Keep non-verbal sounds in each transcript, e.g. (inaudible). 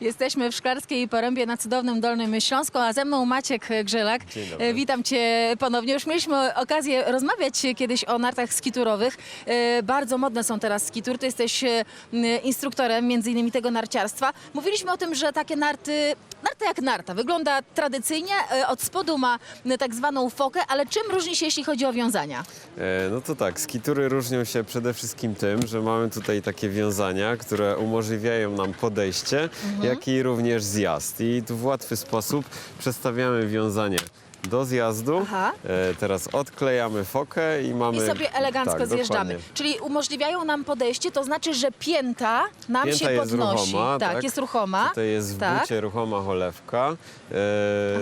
Jesteśmy w Szklarskiej Porębie na cudownym Dolnym Śląsku, a ze mną Maciek Grzelak. E, Witam Cię ponownie. Już mieliśmy okazję rozmawiać kiedyś o nartach skiturowych. E, Bardzo modne są teraz skitury. Ty jesteś e, instruktorem między innymi tego narciarstwa. Mówiliśmy o tym, że takie narty, narta jak narta, wygląda tradycyjnie. Od spodu ma tak zwaną fokę, ale czym różni się, jeśli chodzi o wiązania? No to tak, skitury różnią się przede wszystkim tym, że mamy tutaj takie wiązania, które umożliwiają nam podejście, Mhm. Jak i również zjazd. I tu w łatwy sposób przestawiamy wiązanie do zjazdu. Aha. E, Teraz odklejamy fokę i mamy... I sobie elegancko tak, zjeżdżamy. dokładnie. Czyli umożliwiają nam podejście, to znaczy, że pięta nam Pięta się jest podnosi. ruchoma, tak, tak. jest ruchoma. Tutaj jest w tak. bucie ruchoma cholewka, e,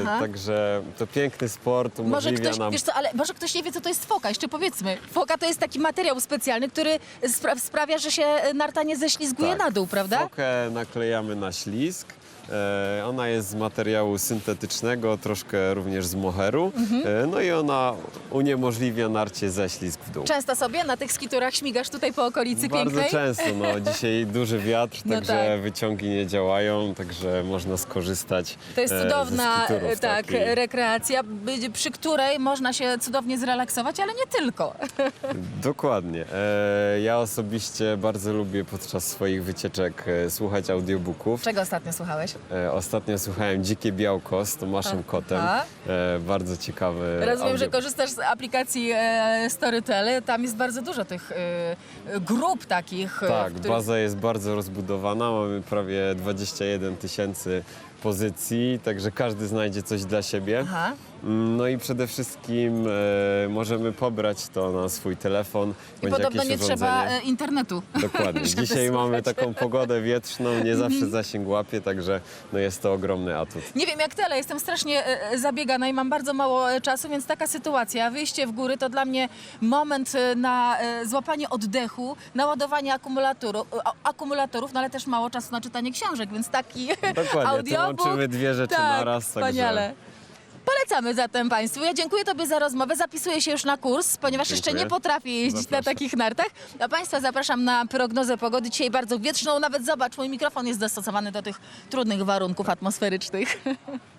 Aha. także to piękny sport Może umożliwia ktoś, nam... wiesz co, ale może ktoś nie wie, co to jest foka. Jeszcze powiedzmy. Foka to jest taki materiał specjalny, który spra- sprawia, że się narta nie ześlizguje Tak, na dół, prawda? Fokę naklejamy na ślizg. E, ona jest z materiału syntetycznego, troszkę również z moheru. Mhm. E, no i ona uniemożliwia narcie ześlizg w dół. Często sobie na tych skiturach śmigasz tutaj po okolicy Bardzo pięknej? często. No, (laughs) dzisiaj duży wiatr, No także tak. wyciągi nie działają, także można skorzystać To jest e, ze cudowna skiturów e, tak, rekreacja, by- przy której można się cudownie zrelaksować, ale nie tylko. (laughs) Dokładnie. E, ja osobiście bardzo lubię podczas swoich wycieczek e, słuchać audiobooków. Czego ostatnio słuchałeś? E, ostatnio słuchałem Dzikie Białko z Tomaszem Kotem. E, bardzo ciekawy Rozumiem, że audiobook. korzystasz z aplikacji e, Storytel. Tam jest bardzo dużo tych e, grup takich. e, Tak, w których- baza jest bardzo rozbudowana. Mamy prawie 21 tysięcy pozycji, także każdy znajdzie coś dla siebie. Aha. No i przede wszystkim e, możemy pobrać to na swój telefon. I bądź podobno jakieś nie trzeba urządzenie. e, internetu. Dokładnie. (laughs) żeby Dzisiaj mamy słuchać. taką pogodę wietrzną, nie zawsze zasięg łapie, także no jest to ogromny atut. Nie wiem jak ty, ale jestem strasznie e, zabiegana i mam bardzo mało e, czasu, więc taka sytuacja, wyjście w góry to dla mnie moment e, na e, złapanie oddechu, naładowanie akumulatoru, a- akumulatorów, no ale też mało czasu na czytanie książek, więc taki Dokładnie, (laughs) tu audiobook. łączymy dwie rzeczy tak, naraz, wspaniale. także Polecamy zatem Państwu. Ja dziękuję Tobie za rozmowę. Zapisuję się już na kurs, ponieważ jeszcze Dziękuję. nie potrafię jeździć na Zapraszam. takich nartach. A Państwa zapraszam na prognozę pogody. Dzisiaj bardzo wietrzną. Nawet zobacz, mój mikrofon jest dostosowany do tych trudnych warunków atmosferycznych. (laughs)